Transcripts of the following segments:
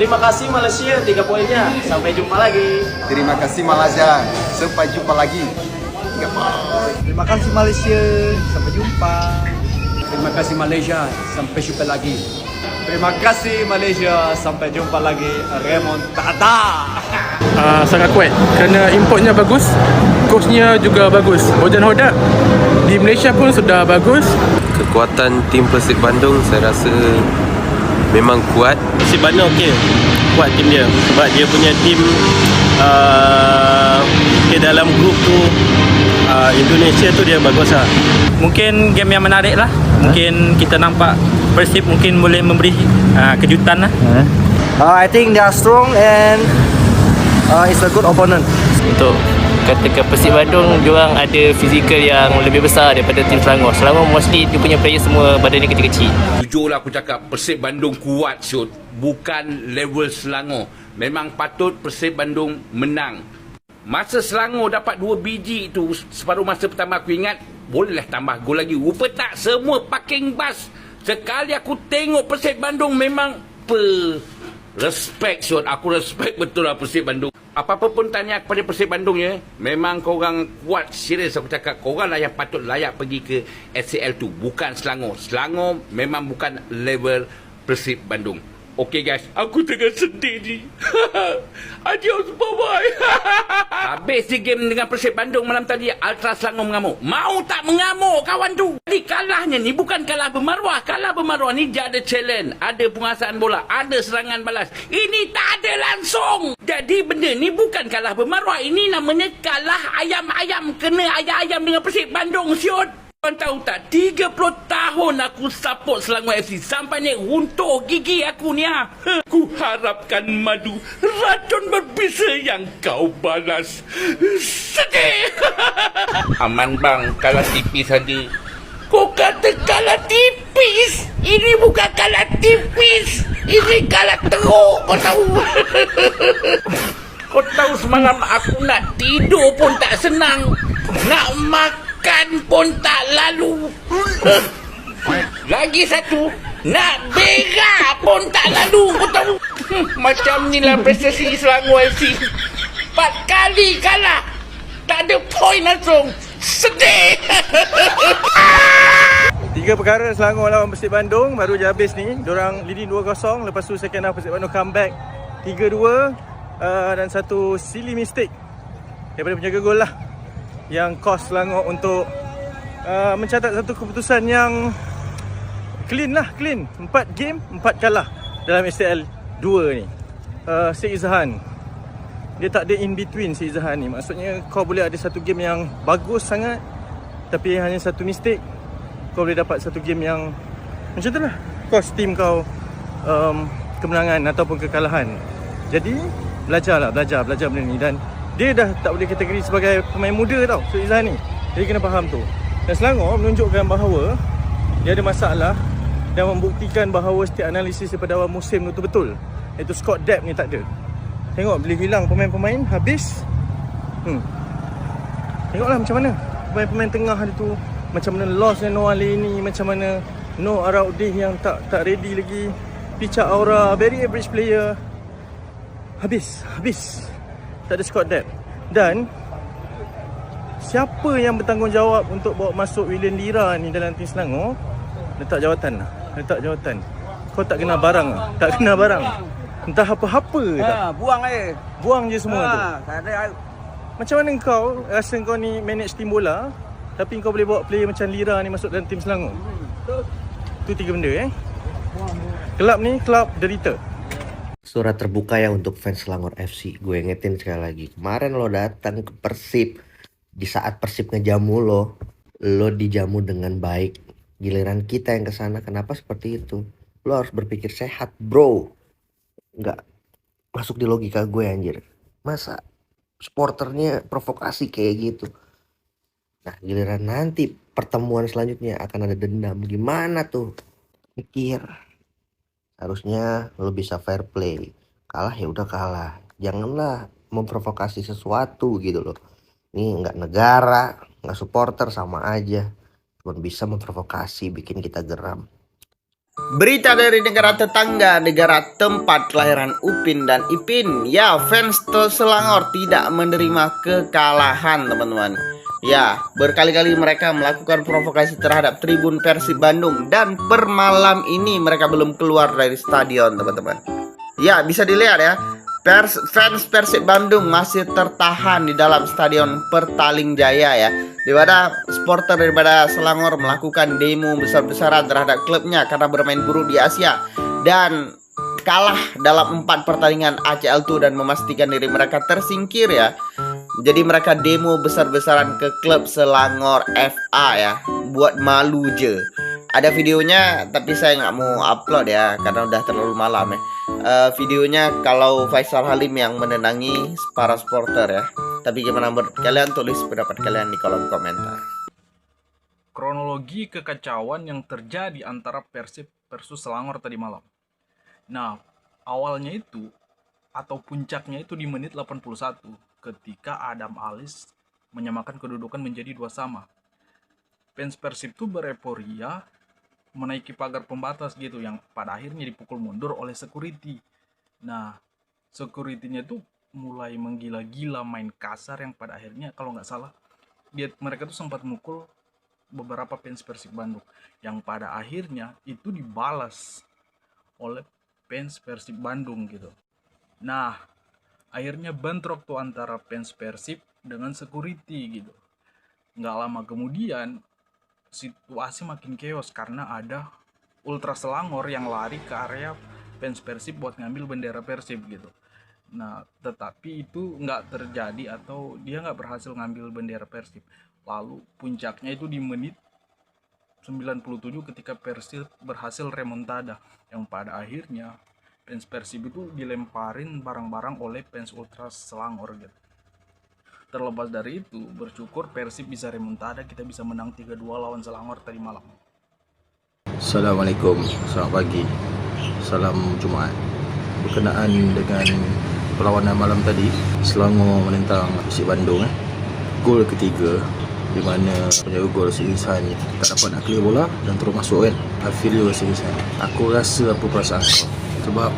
Terima kasih Malaysia, tiga poinnya. Sampai jumpa lagi. Terima kasih Malaysia. Sampai jumpa lagi. Terima kasih Malaysia. Sampai jumpa. Terima kasih Malaysia. Sampai jumpa lagi. Terima kasih Malaysia. Sampai jumpa lagi. Raymond Tata. uh, sangat kuat kerana importnya bagus coachnya juga bagus Bojan Hodak di Malaysia pun sudah bagus kekuatan tim Persib Bandung saya rasa memang kuat. Persib Bandung okey. Kuat tim dia sebab dia punya tim uh, okay, dalam grup tu uh, Indonesia tu dia bagus lah. Mungkin game yang menarik lah. Mungkin kita nampak Persib mungkin boleh memberi uh, kejutan lah. Uh, I think they are strong and uh, it's a good opponent. untuk katakan Persib Bandung diorang ada fizikal yang lebih besar daripada tim Selangor. Selangor mostly dia punya player semua badan dia kecil-kecil. Jujurlah aku cakap Persib Bandung kuat shoot bukan level Selangor. Memang patut Persib Bandung menang. Masa Selangor dapat dua biji itu separuh masa pertama aku ingat bolehlah tambah gol lagi. Rupa tak semua parking bus. Sekali aku tengok Persib Bandung memang pe respect shot. Aku respect betul lah Persib Bandung. Apa-apa pun tanya kepada Persib Bandung ya. Memang korang kuat serius aku cakap. Korang lah yang patut layak pergi ke SCL tu. Bukan Selangor. Selangor memang bukan level Persib Bandung. Okey guys, aku tengah sedih ni. Adios, bye-bye. Habis si game dengan Persib Bandung malam tadi, Ultra Selangor mengamuk. Mau tak mengamuk kawan tu? Jadi kalahnya ni bukan kalah bermaruah. Kalah bermaruah ni dia ada challenge, ada penguasaan bola, ada serangan balas. Ini tak ada langsung. Jadi benda ni bukan kalah bermaruah. Ini namanya kalah ayam-ayam. Kena ayam-ayam dengan Persib Bandung, siut. Kau tahu tak, 30 tahun aku support Selangor FC sampai ni runtuh gigi aku ni ha. Aku harapkan madu racun berbisa yang kau balas. Sedih. Aman bang, kalah tipis saja. Kau kata kalah tipis? Ini bukan kalah tipis. Ini kalah teruk, kau tahu. Kau tahu semalam aku nak tidur pun tak senang. Nak makan pun tak lalu. Lagi satu, nak berak pun tak lalu. Kau tahu? Macam ni lah prestasi Selangor FC. Empat kali kalah. Tak ada poin langsung. Sedih. Tiga perkara Selangor lawan Persib Bandung baru je habis ni. Diorang leading 2-0 lepas tu second half Persib Bandung comeback 3-2 uh, dan satu silly mistake daripada penjaga gol lah yang cost Selangor untuk uh, mencatat satu keputusan yang clean lah, clean. 4 game, 4 kalah dalam STL 2 ni. Uh, Syed Izzahan dia tak ada in between si Izzahan ni. Maksudnya kau boleh ada satu game yang bagus sangat tapi hanya satu mistake kau boleh dapat satu game yang macam tu lah cost team kau um, kemenangan ataupun kekalahan jadi belajarlah belajar belajar benda ni dan dia dah tak boleh kategori sebagai pemain muda tau so Izzahan ni. Jadi kena faham tu. Dan Selangor menunjukkan bahawa dia ada masalah dan membuktikan bahawa setiap analisis daripada awal musim tu betul. Iaitu squad depth ni tak ada. Tengok bila hilang pemain-pemain habis. Hmm. tengoklah macam mana pemain-pemain tengah dia tu. Macam mana loss yang Noah ni macam mana No Araudih yang tak tak ready lagi. Picha Aura very average player. Habis habis tak ada squad depth dan siapa yang bertanggungjawab untuk bawa masuk William Lira ni dalam tim Selangor letak jawatan lah letak jawatan kau tak kena barang lah. tak kena barang entah apa-apa tak Ha, buang air. buang je semua tu Ha, tak ada macam mana kau rasa kau ni manage tim bola tapi kau boleh bawa player macam Lira ni masuk dalam tim Selangor? Tu tiga benda eh. Kelab ni kelab derita. Surat terbuka ya untuk fans Selangor FC. Gue ingetin sekali lagi. Kemarin lo datang ke Persib. Di saat Persib ngejamu lo. Lo dijamu dengan baik. Giliran kita yang ke sana. Kenapa seperti itu? Lo harus berpikir sehat bro. Nggak masuk di logika gue anjir. Masa supporternya provokasi kayak gitu. Nah giliran nanti pertemuan selanjutnya akan ada dendam. Gimana tuh? Mikir harusnya lo bisa fair play. Kalah ya udah kalah. Janganlah memprovokasi sesuatu gitu loh. Ini nggak negara nggak supporter sama aja. Cuma bisa memprovokasi bikin kita geram. Berita dari negara tetangga, negara tempat kelahiran Upin dan Ipin. Ya, fans Selangor tidak menerima kekalahan, teman-teman. Ya, berkali-kali mereka melakukan provokasi terhadap Tribun Persib Bandung dan per malam ini mereka belum keluar dari stadion, teman-teman. Ya, bisa dilihat ya. Pers, fans Persib Bandung masih tertahan di dalam stadion Pertaling Jaya ya. Di mana supporter daripada Selangor melakukan demo besar-besaran terhadap klubnya karena bermain buruk di Asia dan kalah dalam empat pertandingan ACL itu dan memastikan diri mereka tersingkir ya. Jadi mereka demo besar-besaran ke klub Selangor FA ya, buat malu je. Ada videonya tapi saya nggak mau upload ya karena udah terlalu malam ya. Eh, videonya kalau Faisal Halim yang menenangi para supporter ya. Tapi gimana menurut kalian tulis pendapat kalian di kolom komentar. kronologi kekacauan yang terjadi antara Persib versus Selangor tadi malam. Nah, awalnya itu atau puncaknya itu di menit 81 ketika Adam Alis menyamakan kedudukan menjadi dua sama. Fans Persib itu bereporia menaiki pagar pembatas gitu yang pada akhirnya dipukul mundur oleh security. Nah, security-nya tuh mulai menggila-gila main kasar yang pada akhirnya kalau nggak salah dia mereka tuh sempat mukul beberapa fans Persib Bandung yang pada akhirnya itu dibalas oleh fans Persib Bandung gitu. Nah, akhirnya bentrok tuh antara fans Persib dengan security gitu. Nggak lama kemudian situasi makin chaos karena ada Ultra Selangor yang lari ke area fans Persib buat ngambil bendera Persib gitu. Nah, tetapi itu nggak terjadi atau dia nggak berhasil ngambil bendera Persib. Lalu puncaknya itu di menit 97 ketika Persib berhasil remontada yang pada akhirnya fans Persib itu dilemparin barang-barang oleh fans Ultras Selangor gitu. Terlepas dari itu, bersyukur Persib bisa remontada, kita bisa menang 3-2 lawan Selangor tadi malam. Assalamualaikum, selamat pagi Salam Jumaat Berkenaan dengan perlawanan malam tadi Selangor menentang Persib Bandung eh. Gol ketiga di mana penjaga gol si Ihsan tak dapat nak clear bola dan terus masuk kan I feel you si Ihsan Aku rasa apa perasaan kau Sebab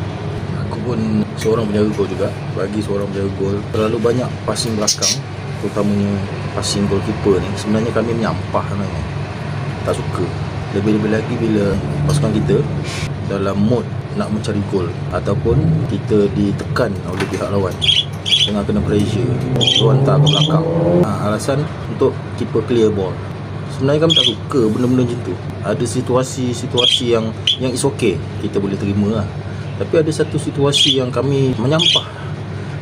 aku pun seorang penjaga gol juga Bagi seorang penjaga gol. Terlalu banyak passing belakang Terutamanya passing goalkeeper ni Sebenarnya kami menyampah sebenarnya Tak suka. Lebih-lebih lagi bila pasukan kita dalam mood nak mencari gol ataupun kita ditekan oleh pihak lawan. Tengah kena pressure tu hantar ke belakang. Ha, alasan untuk keeper clear ball. Sebenarnya kami tak suka benda-benda macam tu. Ada situasi-situasi yang yang is okay. Kita boleh terima lah tapi ada satu situasi yang kami menyampah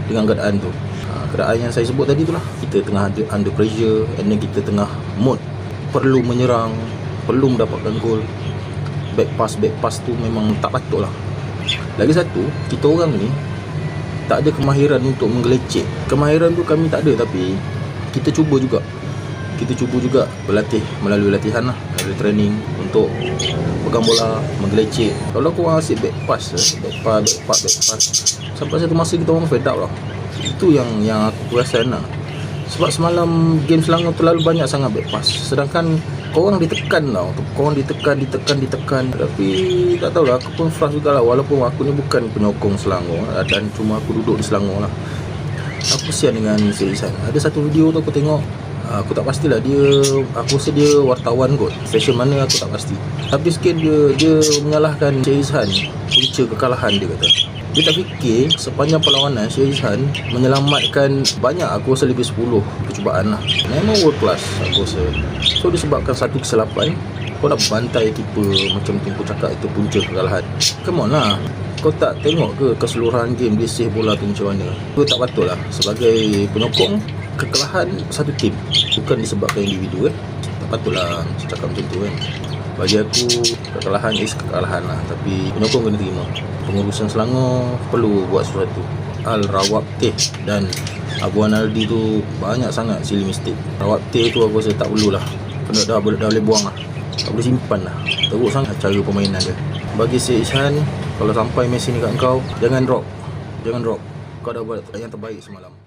dengan keadaan tu. Ha, keadaan yang saya sebut tadi tu lah kita tengah under, pressure and then kita tengah mood. Perlu menyerang perlu mendapatkan gol. Back pass back pass tu memang tak patut lah lagi satu kita orang ni tak ada kemahiran untuk menggelecek. Kemahiran tu kami tak ada tapi kita cuba juga kita cuba juga berlatih melalui latihan lah melalui training untuk pegang bola menggelecek. Kalau kau orang asyik back pass eh, back pass back pass back pass sampai satu masa kita orang fed up lah. Itu yang yang aku perasan lah. Sebab semalam game Selangor terlalu banyak sangat back pass. Sedangkan korang ditekan tau korang ditekan ditekan ditekan. Tapi tak tahulah aku pun frust juga lah. Walaupun aku ni bukan penyokong Selangor ah, dan cuma aku duduk di Selangor lah. Aku kesian dengan si Isan. Ada satu video tu aku tengok aku tak pastilah dia aku rasa dia wartawan kot. Session mana aku tak pasti. Tapi sikit dia dia menyalahkan Syed Izhan punca kekalahan dia kata. Dia tak fikir sepanjang perlawanan Syed menyelamatkan banyak aku rasa lebih 10 percubaan lah. Memang world class aku rasa. So disebabkan satu kesilapan kau nak bantai keeper macam kau cakap itu punca kekalahan. Come on lah. Kau tak tengok ke keseluruhan game dia save bola tu macam mana? Kau tak patut lah sebagai penyokong kekalahan satu tim bukan disebabkan individu eh. Tak patutlah cakap macam tu kan bagi aku kekalahan is kekalahan lah. Tapi penyokong kena terima. Pengurusan Selangor perlu buat sesuatu. Al Rawab Teh dan Abu Analdi tu banyak sangat silly mistake. Rawab Teh tu aku rasa tak perlu lah. Dah, boleh- dah boleh buang lah. Tak boleh simpan lah. Teruk sangat cara permainan dia. Bagi si Ishan kalau sampai Messi ni kat kau jangan drop. Jangan drop. Kau dah buat yang terbaik semalam